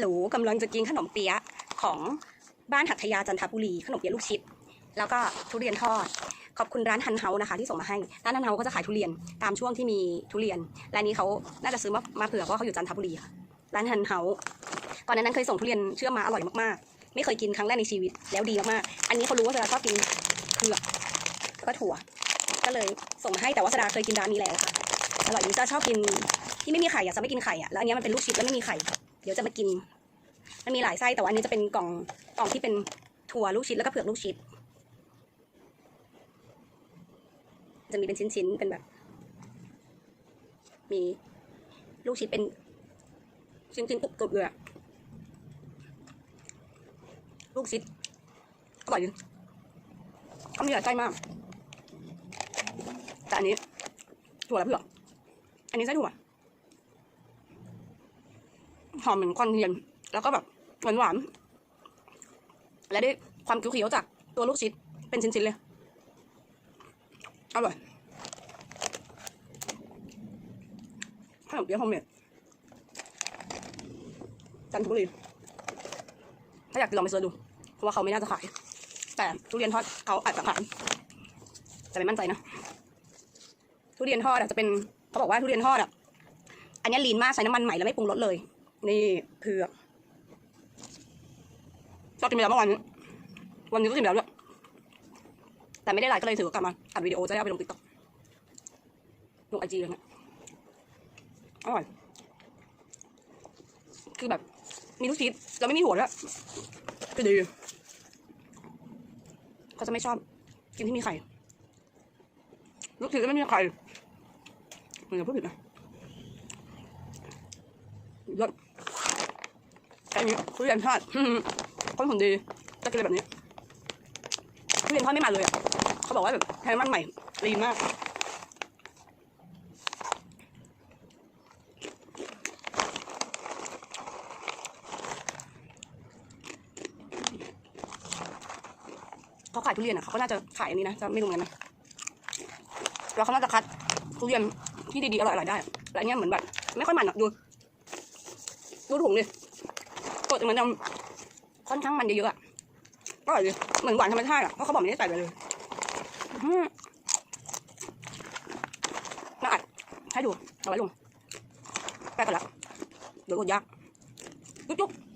หลูกำลังจะกินขนมเปี๊ยะของบ้านหัตถยาจันทบุรี ขนมเปี๊ยะลูกชิด แล้วก็ทุเรียนทอด ขอบคุณร้านฮันเฮานะคะ ที่ส่งมาให้ ร้านฮันเฮาก็จะขายทุเรียนตามช่วงที่มีทุเรียนร้านนี้เขาน่าจะซื้อมามาเผื่อเพราะเขาอยู่จันทบุรีค่ะร้านฮันเฮาก่อนหนานั้นเคยส่งทุเรียนเชื่อมมาอร่อยมากๆ ไม่เคยกินครั้งแรกในชีวิตแล้วดีมากๆอันนี้เขารู้ว่าเธอชอบกินเผือกก็ถั่ว ก็เลยส่งมาให้แต่ว่าสดาเคยกินร้านนี้แล้วค่ะอร่อยดีจะชอบกินที่ไม่มีไข่อะจะไม่กินไข่อะแล้วอันนี้มันเป็นลูกชิดแล้วไม่มีไข่ เดี๋ยวจะมากิน มันมีหลายไส้แต่ว่าอันนี้จะเป็นกล่องกล่องที่เป็นถั่วลูกชิดแล้วก็เผือกลูกชิดจะมีเป็นชิ้นๆเป็นแบบ มีลูกชิดเป็นชิ้นๆกรุบๆเลยอะลูกชิดอร่อยดีเขามีหลายไส้มากแต่อันนี้ถั่วและเผือกอันนี้ไส้ถั่ว หอมเหมือนควันเทียน แล้วก็แบบหวานหวานๆและได้ความเขียวๆจากตัวลูกชิดเป็นชิ้นๆเลย อร่อยขนมเปี๊ยะโฮมเมดจันทบุรีถ้าอยากลองไปเสิร์ชดู เพราะว่าเขาไม่น่าจะขาย แต่ทุเรียนทอดเขาอาจจะขายแต่ไม่มั่นใจนะ ทุเรียนทอดอาจจะเป็นเขาบอกว่าทุเรียนทอดอะ อันนี้ลีนมากใช้น้ำมันใหม่แล้วไม่ปรุงรสเลย นี่เผือกก็กินไปแล้วเมื่อวานนี้วันนี้ก็กินไปแล้วด้วยแต่ไม่ได้ไลฟ์ก็เลยถือกลับมาอัดวิดีโอจะได้เอาไปลงติ๊กต็อกลงไอจีเงี้ยอร่อย คือแบบ มีลูกชีสแล้วไม่มีหัวด้วยคือดีเขาจะไม่ชอบ กินที่มีไข่ลูกชีสไม่มีไข่เหมือนจะพูดผิดนะยอด แค่นี้ทุเรียนทอดคนผลดีจะกินอะไรแบบนี้ทุเรียนทอดไม่มันเลยอะเขาบอกว่าแบบแทนมันใหม่ลีนมากเขาขายทุเรียนอะเขาก็น่าจะขายอันนี้นะจะไม่รู้เหมือนกันนะแล้วเขาน่าจะคัดทุเรียนที่ดีๆอร่อยๆได้แต่อันเนี้ยเหมือนแบบไม่ค่อยมันอะดูดูถุง ดมันจะค่อนข้างมันเยอะๆอะก็อร่อยเลยเหมือนหวานธรรมชาติอะเพราะเขาบอกไม่ได้ใส่ไปเลยน่าอัดให้ดูเอาไว้ลงแปะกันละเดี๋ยวกดยากจุ๊บๆ